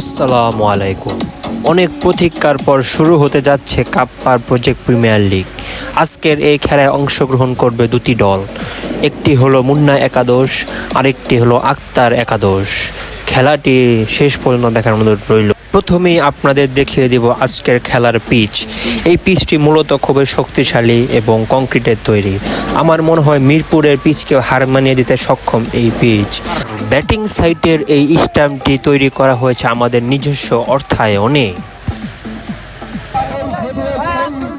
আসসালামু আলাইকুম। অনেক প্রতীক্ষার পর শুরু হতে যাচ্ছে কাপ্পার প্রজেক্ট প্রিমিয়ার লিগ। আজকের এই খেলায় অংশগ্রহণ করবে দুটি দল। একটি হলো মুন্না একাদশ, আরেকটি হলো আক্তার একাদশ। খেলাটি শেষ পর্যন্ত দেখার অনুরোধ রইল। প্রথমেই আপনাদের দেখিয়ে দিব আজকের খেলার পিচ এই পিচটি মূলত খুবই শক্তিশালী এবং কংক্রিটের তৈরি। আমার মনে হয় মিরপুরের পিচকেও হার মানিয়ে দিতে সক্ষম এই পিচ ব্যাটিং সাইটের এই স্ট্যাম্পটি তৈরি করা হয়েছে আমাদের নিজস্ব অর্থায়নে।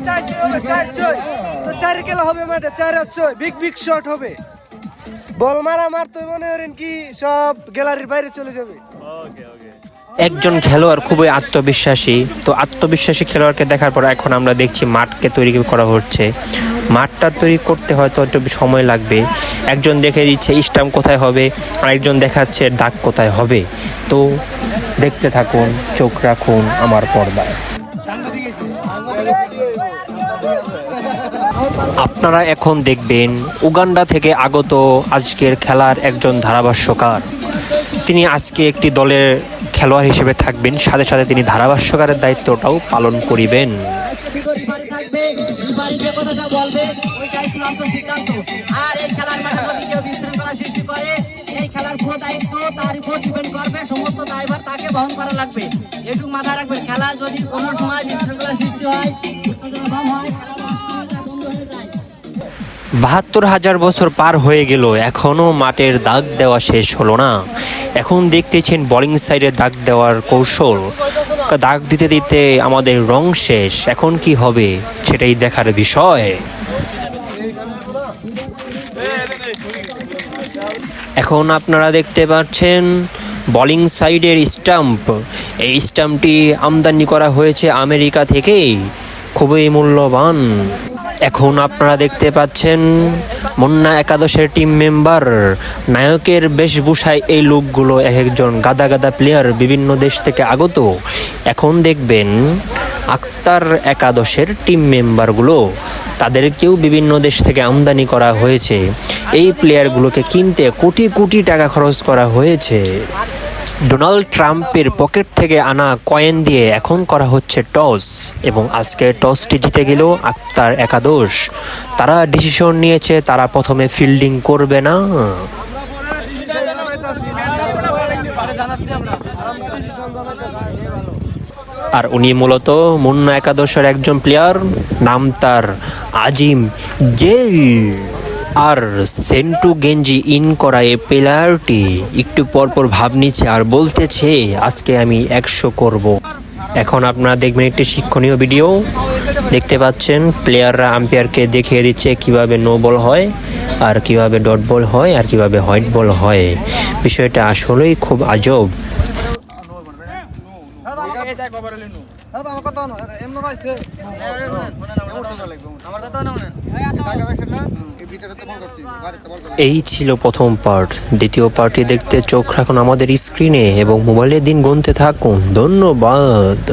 চার ছয় হবে চার ছয় তো চার গেলে হবে মাঠে চার ছয় বিগ বিগ শট হবে বল মারা মারতে মনে করেন কি সব গ্যালারির বাইরে চলে যাবে। একজন খেলোয়াড় খুবই আত্মবিশ্বাসী। তো আত্মবিশ্বাসী খেলোয়াড়কে দেখার পর এখন আমরা দেখছি মাঠকে তৈরি করা হচ্ছে। মাঠটা তৈরি করতে হয়তো একটু সময় লাগবে। একজন দেখে দিচ্ছে স্টাম্প কোথায় হবে, আরেকজন দেখাচ্ছে দাগ কোথায় হবে। তো দেখতে থাকুন, চোখ রাখুন আমার পর্দায়। আপনারা এখন দেখবেন উগান্ডা থেকে আগত আজকের খেলার একজন ধারাভাষ্যকার। তিনি আজকে একটি দলের খেলোয়াড় হিসেবে থাকবেন। সাথে সাথে তিনি ধারাভাষ্যকারের দায়িত্বটাও পালন করিবেন। তার উপর ডিপেন্ড করবে সমস্ত দায়ভার তাকে বহন করা লাগবে এটুকু মাথায় রাখবেন, খেলা যদি কোনো সময় বাহাত্তর হাজার বছর পার হয়ে গেল এখনও মাঠের দাগ দেওয়া শেষ হলো না। এখন দেখতেছেন বোলিং সাইডে দাগ দেওয়ার কৌশল। দাগ দিতে দিতে আমাদের রং শেষ, এখন কি হবে সেটাই দেখার বিষয়। এখন আপনারা দেখতে পাচ্ছেন বোলিং সাইডের স্টাম্প এই স্টাম্পটি আমদানি করা হয়েছে আমেরিকা থেকেই, খুবই মূল্যবান। এখন আপনারা দেখতে পাচ্ছেন মুন্না একাদশের টিম মেম্বার নায়কের বেশভূষায় এই লোকগুলো এক একজন গাদা গাদা প্লেয়ার বিভিন্ন দেশ থেকে আগত। এখন দেখবেন আক্তার একাদশের টিম মেম্বারগুলো তাদেরকেও বিভিন্ন দেশ থেকে আমদানি করা হয়েছে। এই প্লেয়ারগুলোকে কিনতে কোটি কোটি টাকা খরচ করা হয়েছে। ডোনাল্ড ট্রাম্পের পকেট থেকে আনা কয়েন দিয়ে এখন করা হচ্ছে টস এবং আজকে টসটি জিতে গেল আক্তার একাদশ। তারা ডিসিশন নিয়েছে, তারা প্রথমে ফিল্ডিং করবে না। আর উনি মূলত মুন্না একাদশের একজন প্লেয়ার নাম তার আজিম জেল আর সেন্টু গেঞ্জি ইন করা এই প্লেয়ারটি একটু পরপর ভাব নিচ্ছে আর বলতেছে আজকে আমি একশো করব। এখন আপনারা দেখবেন একটি শিক্ষণীয় ভিডিও। দেখতে পাচ্ছেন প্লেয়াররা আম্পায়ারকে দেখিয়ে দিচ্ছে কীভাবে নো বল হয় আর কীভাবে ডট বল হয় আর কীভাবে হোয়াইট বল হয়। বিষয়টা আসলেই খুব আজব। আমার কথা না এমন পাইছে আমার কথা না? এই ছিল প্রথম পার্ট দ্বিতীয় পার্টি দেখতে চোখ রাখুন আমাদের স্ক্রিনে এবং মোবাইলের দিন গুনতে থাকুন। ধন্যবাদ।